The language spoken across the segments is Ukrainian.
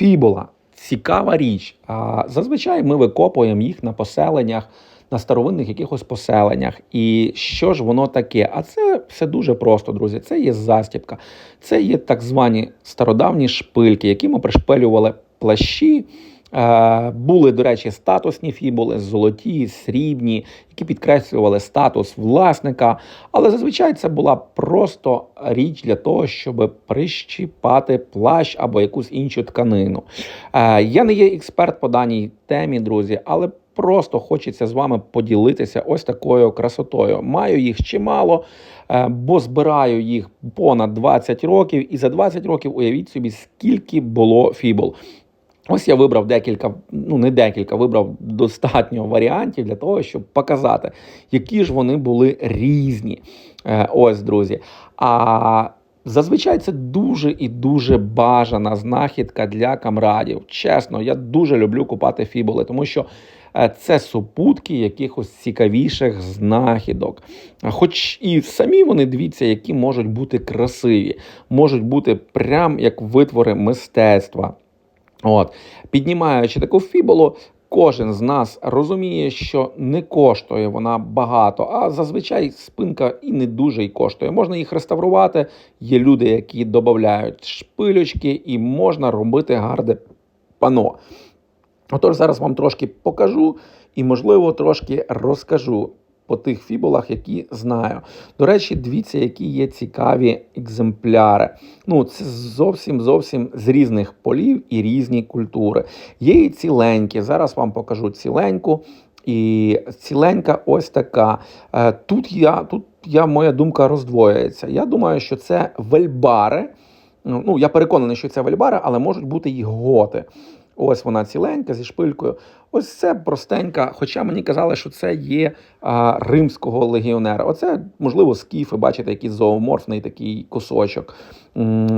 Фібула цікава річ. А зазвичай ми викопуємо їх на поселеннях, на старовинних якихось поселеннях. І що ж воно таке? А це все дуже просто, друзі. Це є застібка, це є так звані стародавні шпильки, які ми пришпилювали плащі. Е, Були, до речі, статусні фібули, золоті, срібні, які підкреслювали статус власника. Але зазвичай це була просто річ для того, щоб прищіпати плащ або якусь іншу тканину. Е, Я не є експерт по даній темі, друзі, але просто хочеться з вами поділитися ось такою красотою. Маю їх чимало, е, бо збираю їх понад 20 років, і за 20 років уявіть собі, скільки було фібул. Ось я вибрав декілька, ну не декілька, вибрав достатньо варіантів для того, щоб показати, які ж вони були різні. Е, Ось, друзі. А зазвичай це дуже і дуже бажана знахідка для камрадів. Чесно, я дуже люблю купати фібули, тому що. е, Це супутки якихось цікавіших знахідок. Хоч і самі вони дивіться, які можуть бути красиві, можуть бути прям як витвори мистецтва. От, піднімаючи таку фібулу, кожен з нас розуміє, що не коштує вона багато, а зазвичай спинка і не дуже й коштує. Можна їх реставрувати. Є люди, які додають шпилючки, і можна робити гарне пано. Отож, зараз вам трошки покажу і, можливо, трошки розкажу по тих фібулах, які знаю. До речі, дивіться, які є цікаві екземпляри. Ну, це зовсім зовсім з різних полів і різні культури. Є і ціленькі. Зараз вам покажу ціленьку. І ціленька ось така. Е, Тут я, тут я, моя думка роздвоюється. Я думаю, що це вельбари. Ну, я переконаний, що це вельбари, але можуть бути і готи. Ось вона ціленька зі шпилькою. Ось це простенька. Хоча мені казали, що це є а, римського легіонера. Оце, можливо, скіфи, бачите, якийсь зооморфний такий кусочок.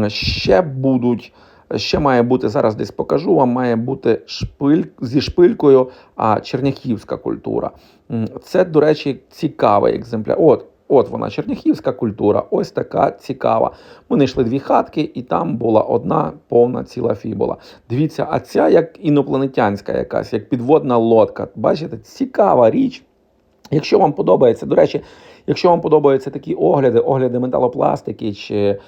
Ще будуть. Ще має бути зараз десь покажу вам. Має бути шпиль зі шпилькою, а черняхівська культура. Це, до речі, цікавий екземпляр. От, от вона, черняхівська культура. Ось така цікава. Ми знайшли дві хатки, і там була одна повна ціла фібула. Дивіться, а ця як інопланетянська якась, як підводна лодка. Бачите, цікава річ. Якщо вам подобається, до речі, якщо вам подобаються такі огляди, огляди металопластики чи е,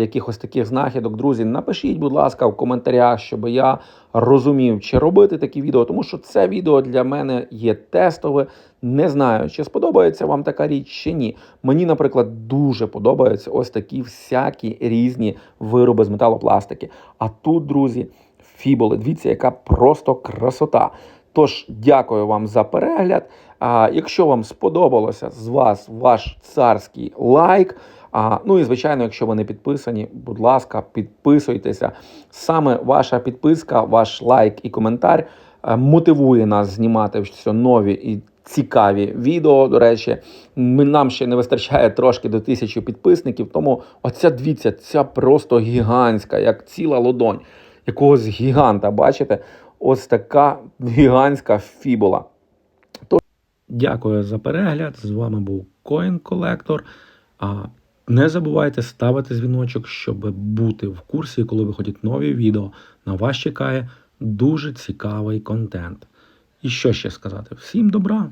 якихось таких знахідок, друзі, напишіть, будь ласка, в коментарях, щоб я розумів, чи робити такі відео, тому що це відео для мене є тестове. Не знаю, чи сподобається вам така річ чи ні. Мені, наприклад, дуже подобаються ось такі всякі різні вироби з металопластики. А тут, друзі, фібули. Дивіться, яка просто красота. Тож, дякую вам за перегляд. А якщо вам сподобалося з вас ваш царський лайк. А, ну і звичайно, якщо ви не підписані, будь ласка, підписуйтеся. Саме ваша підписка, ваш лайк і коментар е, мотивує нас знімати все нові і цікаві відео. До речі, нам ще не вистачає трошки до тисячі підписників. Тому оця дивіться, ця просто гігантська, як ціла ладонь якогось гіганта. Бачите? Ось така гігантська фібула. Дякую за перегляд. З вами був Coin Collector. Не забувайте ставити дзвіночок, щоб бути в курсі, коли виходять нові відео. На вас чекає дуже цікавий контент. І що ще сказати? Всім добра!